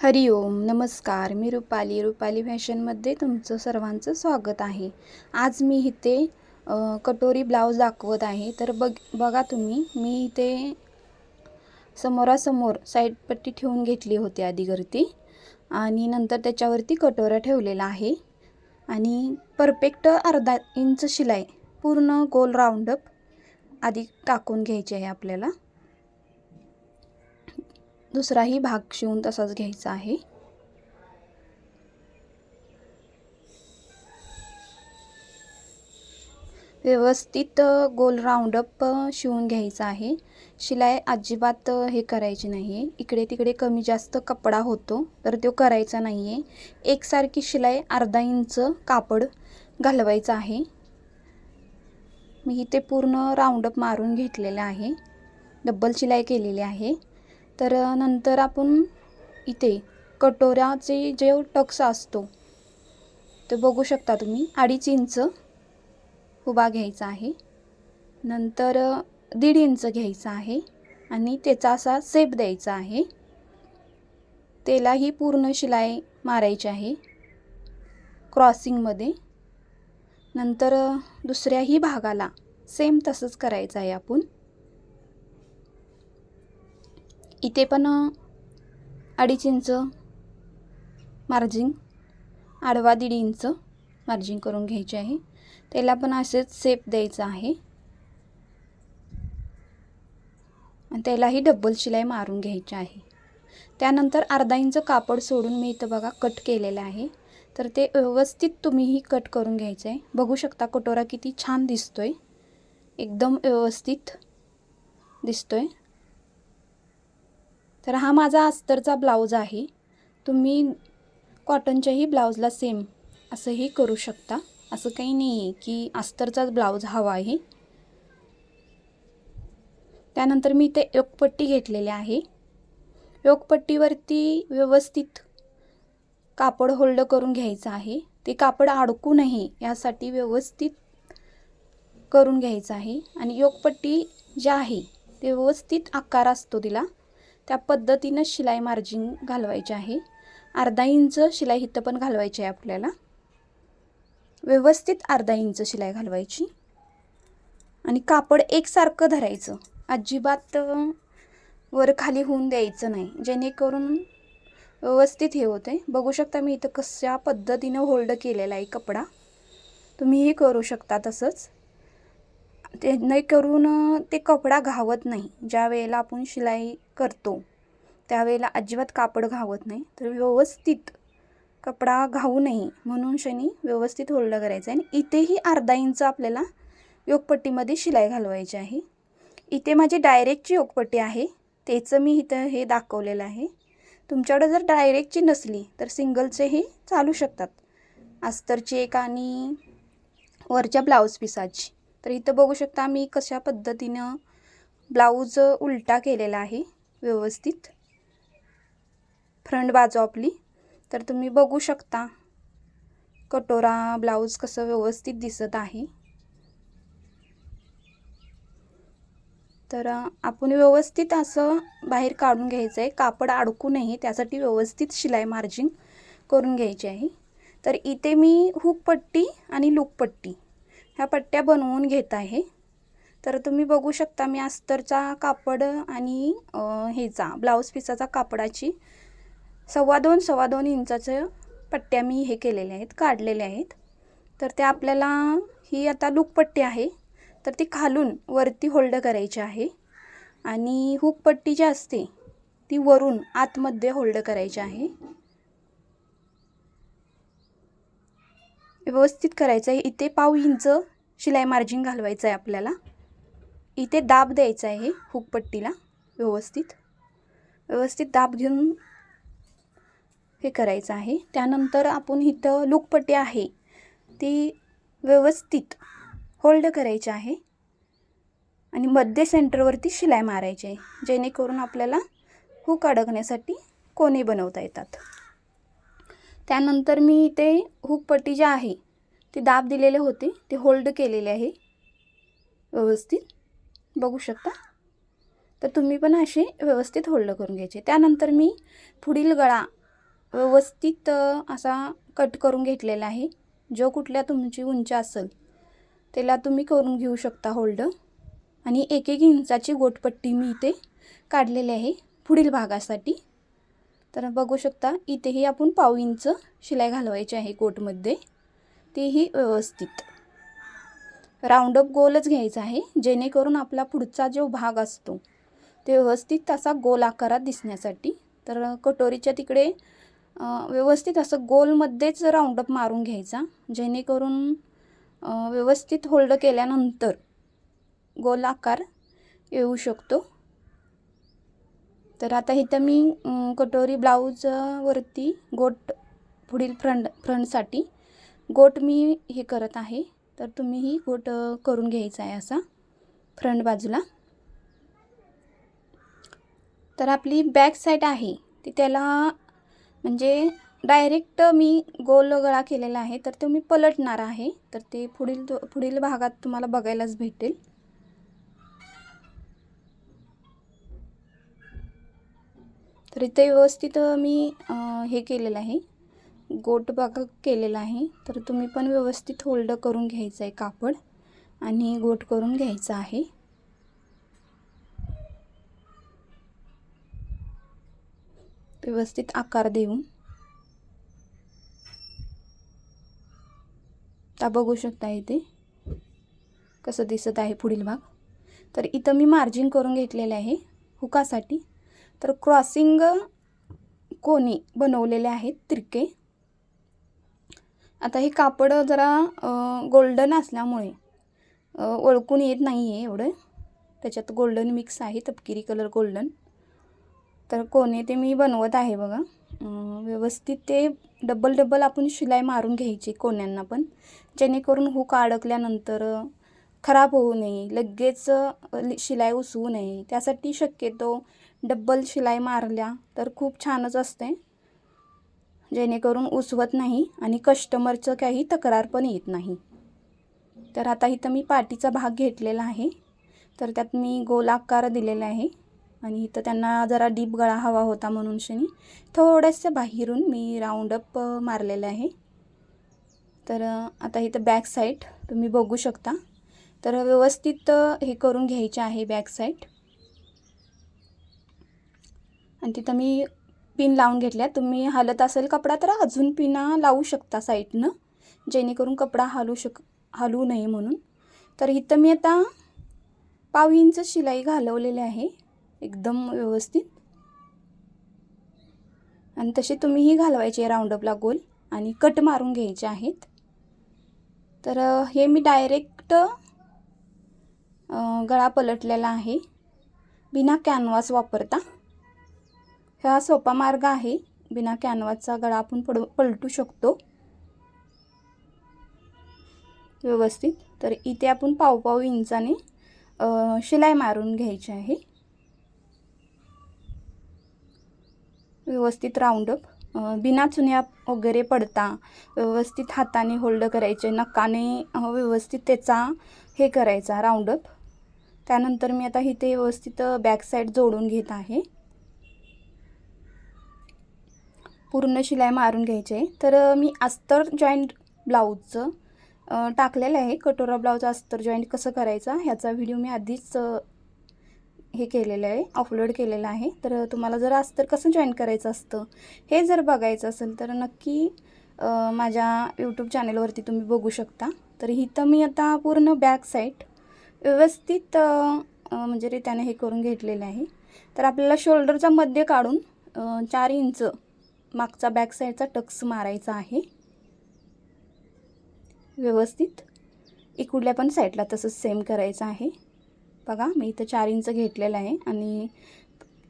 हरिओम नमस्कार. मी रुपाली. रुपाली फॅशनमध्ये तुमचं सर्वांचं स्वागत आहे. आज मी इथे कटोरी ब्लाऊज दाखवत आहे. तर बघ बघा तुम्ही मी इथे समोरासमोर साईडपट्टी ठेवून घेतली होती आधीवरती आणि नंतर त्याच्यावरती कटोरा ठेवलेला आहे. आणि परफेक्ट अर्धा इंच शिलाई पूर्ण गोल राऊंडअप आधी टाकून घ्यायची आहे आपल्याला. दुसराही भाग शिवून तसाच घ्यायचा आहे. व्यवस्थित गोल राऊंडअप शिवून घ्यायचा आहे. शिलाई अजिबात हे करायची नाही आहे इकडे तिकडे कमी जास्त कपडा होतो तर तो करायचा नाही आहे एकसारखी शिलाई अर्धा इंच कापड घालवायचं आहे. मी इथे पूर्ण राऊंडअप मारून घेतलेलं आहे. डब्बल शिलाई केलेली आहे. तर नंतर आपण इथे कटोऱ्याचे जे टक्स असतो ते बघू शकता तुम्ही. अडीच इंच उभा घ्यायचा आहे. नंतर दीड इंच घ्यायचा आहे आणि त्याचा असा सेप द्यायचा आहे. त्यालाही पूर्ण शिलाई मारायची आहे क्रॉसिंगमध्ये. नंतर दुसऱ्याही भागाला सेम तसंच करायचं आहे आपण. इथे पण अडीच इंच मार्जिंग आडवा दीड इंच मार्जिंग करून घ्यायची आहे. त्याला पण असेच सेप द्यायचं आहे. आणि त्यालाही डब्बल शिलाई मारून घ्यायची आहे. त्यानंतर अर्धा इंच कापड सोडून मी इथं बघा कट केलेलं आहे. तर ते व्यवस्थित तुम्हीही कट करून घ्यायचं आहे. बघू शकता कटोरा किती छान दिसतोय. एकदम व्यवस्थित दिसतोय. तर हा माझा अस्तरचा ब्लाऊज आहे. तुम्ही कॉटनच्याही ब्लाऊजला सेम असंही करू शकता. असं काही नाही आहे की अस्तरचाच ब्लाऊज हवा आहे. त्यानंतर मी इथे योगपट्टी घेतलेली आहे. योगपट्टीवरती व्यवस्थित कापड होल्ड करून घ्यायचं आहे. ते कापड अडकू नये यासाठी व्यवस्थित करून घ्यायचं आहे. आणि योगपट्टी जी आहे ते व्यवस्थित आकार असतो तिला. त्या पद्धतीनं शिलाई मार्जिन घालवायची आहे. अर्धा इंच शिलाई इथं पण घालवायची आहे आपल्याला. व्यवस्थित अर्धा इंच शिलाई घालवायची. आणि कापड एकसारखं धरायचं. अजिबात वर खाली होऊन द्यायचं नाही. जेणेकरून व्यवस्थित हे होते बघू शकता मी इथं कशा पद्धतीनं होल्ड केलेला आहे कपडा. तुम्हीही करू शकता तसंच. ते नाही करून ते कपडा घावत नाही. ज्या वेळेला आपण शिलाई करतो. त्यावेळेला अजिबात कापड घावत नाही तर व्यवस्थित कपडा घावू नये म्हणून शनी व्यवस्थित होल्ड करायचं आहे आणि इथेही अर्धा इंच आपल्याला योगपट्टीमध्ये शिलाई घालवायची आहे. इथे माझी डायरेक्टची योगपट्टी आहे त्याचं मी इथं हे दाखवलेलं आहे. तुमच्याकडे जर डायरेक्टची नसली तर सिंगलचेही चालू शकतात. अस्तरची एक आणि वरच्या ब्लाऊज पिसाची. तर इथं बघू शकता मी कशा पद्धतीनं ब्लाऊज उलटा केलेला आहे. व्यवस्थित. फ्रंट बाजू आपली. तर तुम्ही बघू शकता कटोरा ब्लाऊज कसं व्यवस्थित दिसत आहे. तर आपण व्यवस्थित असं बाहेर काढून घ्यायचं आहे कापड अडकू नये त्यासाठी व्यवस्थित शिलाई मार्जिन करून घ्यायची आहे. तर इथे मी हुकपट्टी आणि लूकपट्टी ह्या पट्ट्या बनवून घेत आहे. तर तुम्ही बघू शकता मी अस्तरचा कापड आणि हेचा ह्याचा ब्लाऊज पिसाचा कापडाची सव्वा दोन सव्वा दोन इंचाचं पट्ट्या मी हे केलेल्या आहेत काढलेल्या आहेत. तर त्या आपल्याला ही आता लूकपट्टी आहे तर ती खालून वरती होल्ड करायची आहे आणि हुकपट्टी जी असते ती वरून आतमध्ये होल्ड करायची आहे. व्यवस्थित करायचं आहे. इथे पाव इंच शिलाई मार्जिन घालवायचं आहे आपल्याला. इथे दाब द्यायचा आहे हुकपट्टीला व्यवस्थित. व्यवस्थित दाब घेऊन हे करायचं आहे. त्यानंतर आपण इथं लूकपट्टी आहे ती व्यवस्थित होल्ड करायची आहे आणि मध्य सेंटरवरती शिलाई मारायची आहे जेणेकरून आपल्याला हुक अडकण्यासाठी कोणी बनवता येतात. त्यानंतर मी इथे हुकपट्टी जी आहे ती दाब दिलेले होते ते होल्ड केलेले आहे. व्यवस्थित. बघू शकता. तर तुम्ही पण असे व्यवस्थित होल्ड करून घ्यायचे. त्यानंतर मी पुढील गळा व्यवस्थित असा कट करून घेतलेला आहे. जो कुठल्या तुमची उंची असेल त्याला तुम्ही करून घेऊ शकता होल्ड आणि एक एक इंचाची गोटपट्टी मी इथे काढलेली आहे पुढील भागासाठी. तर बघू शकता इथेही आपण पाव इंच शिलाई घालवायची आहे कोटमध्ये. तेही व्यवस्थित. राऊंडअप गोलच घ्यायचा आहे जेणेकरून आपला पुढचा जो भाग असतो ते व्यवस्थित असा गोल आकारात दिसण्यासाठी. तर कटोरीच्या तिकडे व्यवस्थित असं गोलमध्येच राऊंडअप मारून घ्यायचा जेणेकरून व्यवस्थित होल्ड केल्यानंतर गोल आकार येऊ शकतो. तर आता इथं मी कटोरी ब्लाऊजवरती गोट पुढील फ्रंट फ्रंटसाठी गोट मी हे करत आहे. तर तुम्हीही गोट करून घ्यायचा आहे असा फ्रंट बाजूला. तर आपली बॅक साईड आहे ती त्याला म्हणजे डायरेक्ट मी गोल गळा केलेला आहे तर तो मी पलटणार आहे तर ते पुढील पुढील भागात तुम्हाला बघायलाच भेटेल. तर इथे व्यवस्थित मी हे केलेलं आहे. गोट बागा केलेला आहे. तर तुम्ही पण व्यवस्थित होल्ड करून घ्यायचं आहे कापड आणि गोट करून घ्यायचं आहे. व्यवस्थित आकार देऊन. आता बघू शकता इथे कसं दिसत आहे पुढील भाग. तर इथं मी मार्जिन करून घेतलेले आहे हुकासाठी. तर क्रॉसिंग कोणी बनवलेले आहेत तिरके. आता हे कापड जरा गोल्डन असल्यामुळे ओळखून येत नाही आहे एवढं. त्याच्यात गोल्डन मिक्स आहे तपकिरी कलर गोल्डन तर कोणे ते मी बनवत आहे बघा. व्यवस्थित ते डबल डबल आपण शिलाई मारून घ्यायची कोण्यांना पण. जेणेकरून हुक अडकल्यानंतर खराब होऊ नये लगेच शिलाई उसवू नये. त्यासाठी शक्यतो डब्बल शिलाई मारल्या तर खूप छानच असते जेणेकरून उसवत नाही आणि कस्टमरचं काही तक्रार पण येत नाही. तर आता इथं मी पाटीचा भाग घेतलेला आहे. तर त्यात मी गोलाकार दिलेला आहे. आणि इथं त्यांना जरा डीप गळा हवा होता म्हणून शनी थोडंसं बाहेरून मी राऊंडअप मारलेलं आहे. तर आता इथं बॅक साईड तुम्ही बघू शकता. तर व्यवस्थित हे करून घ्यायचे आहे बॅक साईड आणि तिथं मी पिन लावून घेतल्या. तुम्ही हलत असेल कपडा तर अजून पिना लावू शकता साईडनं जेणेकरून कपडा हलू शक हलू नये म्हणून. तर इथं मी आता पाव इंच शिलाई घालवलेली आहे. एकदम व्यवस्थित. आणि तसे तुम्हीही घालवायचे राऊंडअपला गोल आणि कट मारून घ्यायचे आहेत. तर हे मी डायरेक्ट गळा पलटलेला आहे. बिना कॅनव्हास वापरता. हा सोपा मार्ग आहे. बिना कॅनव्हासचा गळा आपण पड पलटू शकतो. व्यवस्थित. तर इथे आपण पावपाव इंचाने शिलाई मारून घ्यायची आहे. व्यवस्थित राऊंडअप बिना चुन्या वगैरे पडता व्यवस्थित हाताने होल्ड करायचे नकाने व्यवस्थित त्याचा हे करायचा राऊंडअप त्यानंतर मी आता इथे व्यवस्थित बॅक साईड जोडून घेत आहे. पूर्ण शिलाई मारून घ्यायचे तर मी अस्तर जॉईंट ब्लाऊजचं टाकलेलं आहे. कटोरा ब्लाऊज अस्तर जॉईंट कसं करायचा ह्याचा व्हिडिओ मी आधीच हे केलेलं आहे अपलोड केलेलं आहे. तर तुम्हाला जर अस्तर कसं जॉईन करायचं असतं हे जर बघायचं असेल तर नक्की माझ्या यूट्यूब चॅनलवरती तुम्ही बघू शकता. तर इथं मी आता पूर्ण बॅक साईड व्यवस्थित म्हणजे रित्याने हे करून घेतलेलं आहे. तर आपल्याला शोल्डरचा मध्य काढून चार इंच मागचा बॅक साईडचा टक्स मारायचा आहे. व्यवस्थित. इकडल्या पण साईडला तसंच सेम करायचं आहे. बघा मी इथं चार इंच घेतलेलं आहे आणि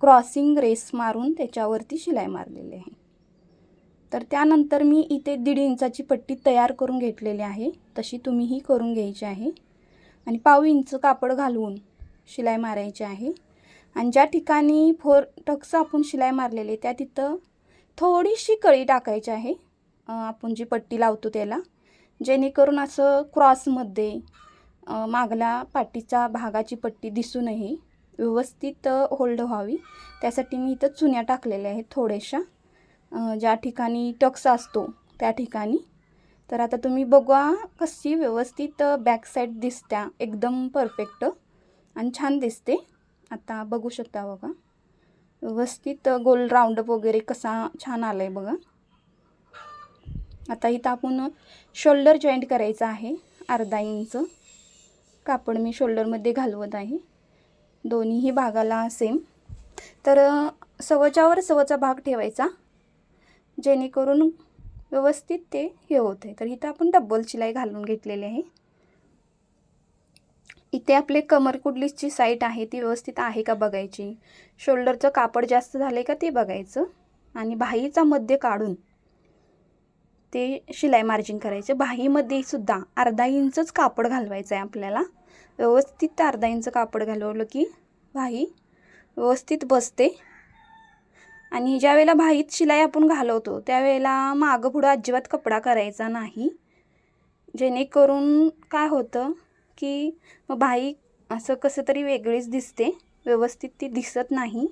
क्रॉसिंग रेस मारून त्याच्यावरती शिलाई मारलेली आहे. तर त्यानंतर मी इथे दीड इंचाची पट्टी तयार करून घेतलेली आहे. तशी तुम्हीही करून घ्यायची आहे. आणि पाव इंच कापड घालून शिलाई मारायची आहे. आणि ज्या ठिकाणी फोर टक्स आपण शिलाई मारलेली त्या तिथं थोडीशी कळी टाकायची आहे. आपण जी पट्टी लावतो त्याला जेणेकरून असं क्रॉसमध्ये मागला पाठीचा पाठीच्या भागाची पट्टी दिसू नये व्यवस्थित होल्ड व्हावी. त्यासाठी मी इथं चुन्या टाकलेल्या आहेत थोड्याशा. ज्या ठिकाणी टक्स असतो त्या ठिकाणी. तर आता तुम्ही बघा कशी व्यवस्थित बॅक साईड दिसत्या. एकदम परफेक्ट आणि छान दिसते. आता बघू शकता बघा. व्यवस्थित गोल राऊंडअप वगैरे कसा छान आला आहे बघा. आता इथं आपण शोल्डर जॉईंट करायचं आहे अर्धा इंच. कापड मी शोल्डरमध्ये घालवत आहे. दोन्हीही भागाला सेम तर सवचावर सवच्यावर सवचा भाग ठेवायचा जेणेकरून व्यवस्थित ते हे होत आहे तर इथं आपण डब्बल शिलाई घालून घेतलेली आहे. इथे आपले कमरकुडलीची साईट आहे ती व्यवस्थित आहे का बघायची? शोल्डरचं कापड जास्त झालं का ते बघायचं. आणि बाहीचा मध्य काढून ते शिलाई मार्जिन करायचं. बाहीमध्ये सुद्धा अर्धा इंचच कापड घालवायचं आहे आपल्याला. व्यवस्थित अर्धा इंच कापड घालवलं की बाही व्यवस्थित बसते. आणि ज्या वेळेला बाहीत शिलाई आपण घालवतो त्यावेळेला मागं पुढं अजिबात कपडा करायचा नाही. जेणेकरून काय होतं की मग बाई असं कसं तरी वेगळीच दिसते व्यवस्थित ती दिसत नाही.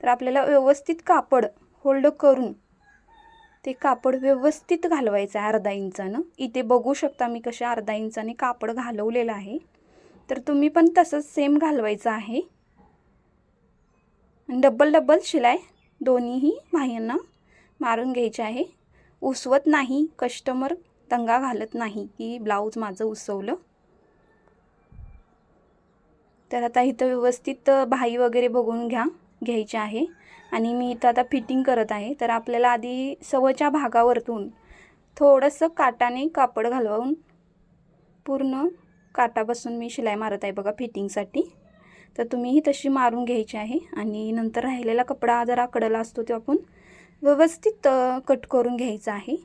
तर आपल्याला व्यवस्थित कापड होल्ड करून ते कापड व्यवस्थित घालवायचं आहे अर्धा इंचानं. इथे बघू शकता मी कशा अर्धा इंचाने कापड घालवलेलं आहे. तर तुम्ही पण तसंच सेम घालवायचं आहे. आणि डबल डबल शिलाई दोन्हीही बाह्यांना मारून घ्यायचे आहे. उसवत नाही कस्टमर दंगा घालत नाही की ब्लाऊज माझं उसवलं. तर आता इथं व्यवस्थित भाई वगैरे बघून घ्या घ्यायचे आहे. आणि मी इथं आता फिटिंग करत आहे. तर आपल्याला आधी सवच्या भागावरतून थोडंसं काटाने कापड घालवून पूर्ण काटापासून मी शिलाई मारत आहे बघा फिटिंगसाठी. तर तुम्हीही तशी मारून घ्यायची आहे. आणि नंतर राहिलेला कपडा जरा कडला असतो तो आपण व्यवस्थित कट करून घ्यायचा आहे.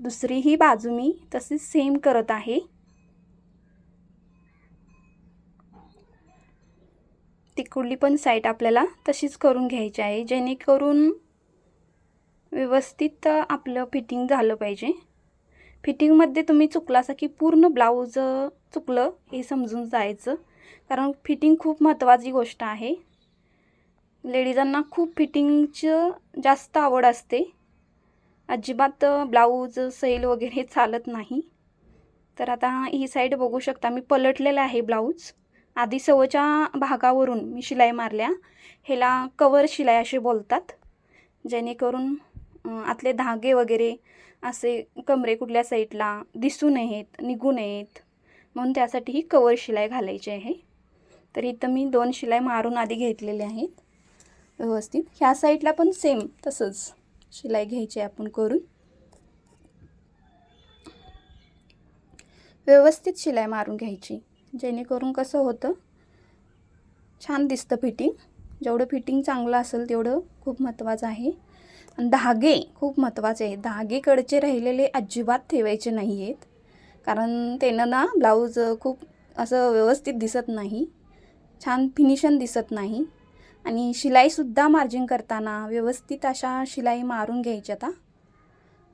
दुसरी ही बाजू मी तशीच सेम करत आहे. तिकडली पण साईड आपल्याला तशीच करून घ्यायची आहे. जेणेकरून व्यवस्थित आपलं फिटिंग झालं पाहिजे. फिटिंगमध्ये तुम्ही चुकलासा की पूर्ण ब्लाऊज चुकलं हे समजून जायचं. कारण फिटिंग खूप महत्त्वाची गोष्ट आहे. लेडीजांना खूप फिटिंगचं जास्त आवड असते. अजिबात ब्लाऊज सैल वगैरे चालत नाही. तर आता ही साईड बघू शकता. मी पलटलेलं आहे ब्लाऊज आधी सवच्या भागावरून मी शिलाई मारल्या. ह्याला कवर शिलाई असे बोलतात. जेणेकरून आतले धागे वगैरे असे कमरे कुठल्या साईडला दिसू नयेत निघू नयेत. म्हणून त्यासाठी ही कवर शिलाई घालायची आहे. तर इथं मी दोन शिलाई मारून आधी घेतलेले आहेत. व्यवस्थित. ह्या साईडला पण सेम तसंच शिलाई घ्यायची आहे आपण करून. व्यवस्थित शिलाई मारून घ्यायची. जेणेकरून कसं होतं छान दिसतं फिटिंग. जेवढं फिटिंग चांगलं असेल तेवढं खूप महत्त्वाचं आहे. आणि धागे खूप महत्त्वाचे आहे धागेकडचे राहिलेले अजिबात ठेवायचे नाही आहेत कारण त्यानं ना ब्लाऊज खूप असं व्यवस्थित दिसत नाही. छान फिनिशन दिसत नाही. आणि शिलाईसुद्धा मार्जिन करताना व्यवस्थित अशा शिलाई मारून घ्यायच्या आता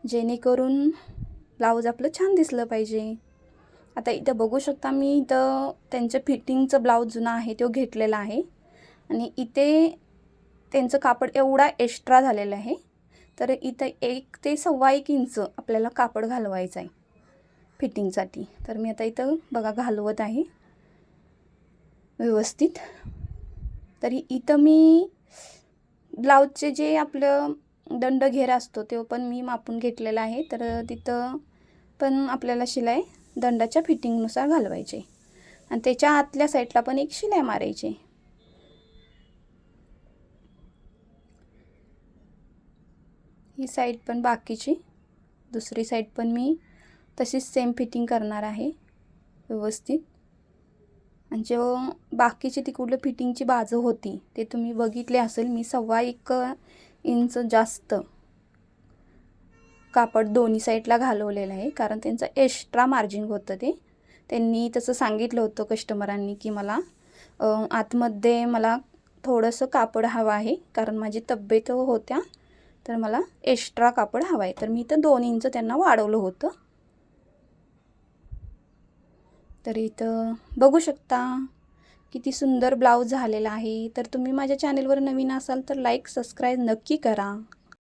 जेणेकरून ब्लाऊज आपलं छान दिसलं पाहिजे. आता इथं बघू शकता मी इथं त्यांचं फिटिंगचं ब्लाऊज जुना आहे तो घेतलेला आहे. आणि इथे त्यांचं कापड एवढा एक्स्ट्रा झालेलं आहे. तर इथं एक ते सव्वा एक इंच आपल्याला कापड घालवायचं आहे फिटिंगसाठी. तर मी आता इथं बघा घालवत आहे. व्यवस्थित. तरी इथं मी ब्लाऊजचे जे आपलं दंड घेर असतो तो पण मी मापून घेतलेला आहे. तर तिथं पण आपल्याला शिलाई दंडाच्या फिटिंगनुसार घालवायचे. आणि त्याच्या आतल्या साईडला पण एक शिलाई मारायची. ही साईड पण बाकीची. दुसरी साईड पण मी तशीच सेम फिटिंग करणार आहे. व्यवस्थित. आणि जेव्हा बाकीची तिकडलं फिटिंगची बाजू होती ते तुम्ही बघितले असेल मी सव्वा एक इंच जास्त कापड दोन्ही साईडला घालवलेलं आहे कारण त्यांचं एक्स्ट्रा मार्जिन होतं ते. त्यांनी तसं सांगितलं होतं कस्टमरांनी की मला आतमध्ये मला थोडंसं कापड हवं आहे कारण माझी तब्येत होत्या तर मला एक्स्ट्रा कापड हवं आहे. तर मी इथं दोन इंच त्यांना वाढवलं होतं. तर इथं बघू शकता किती सुंदर ब्लाऊज झालेला आहे. तर तुम्ही माझ्या चॅनेलवर नवीन असाल तर लाईक सबस्क्राईब नक्की करा.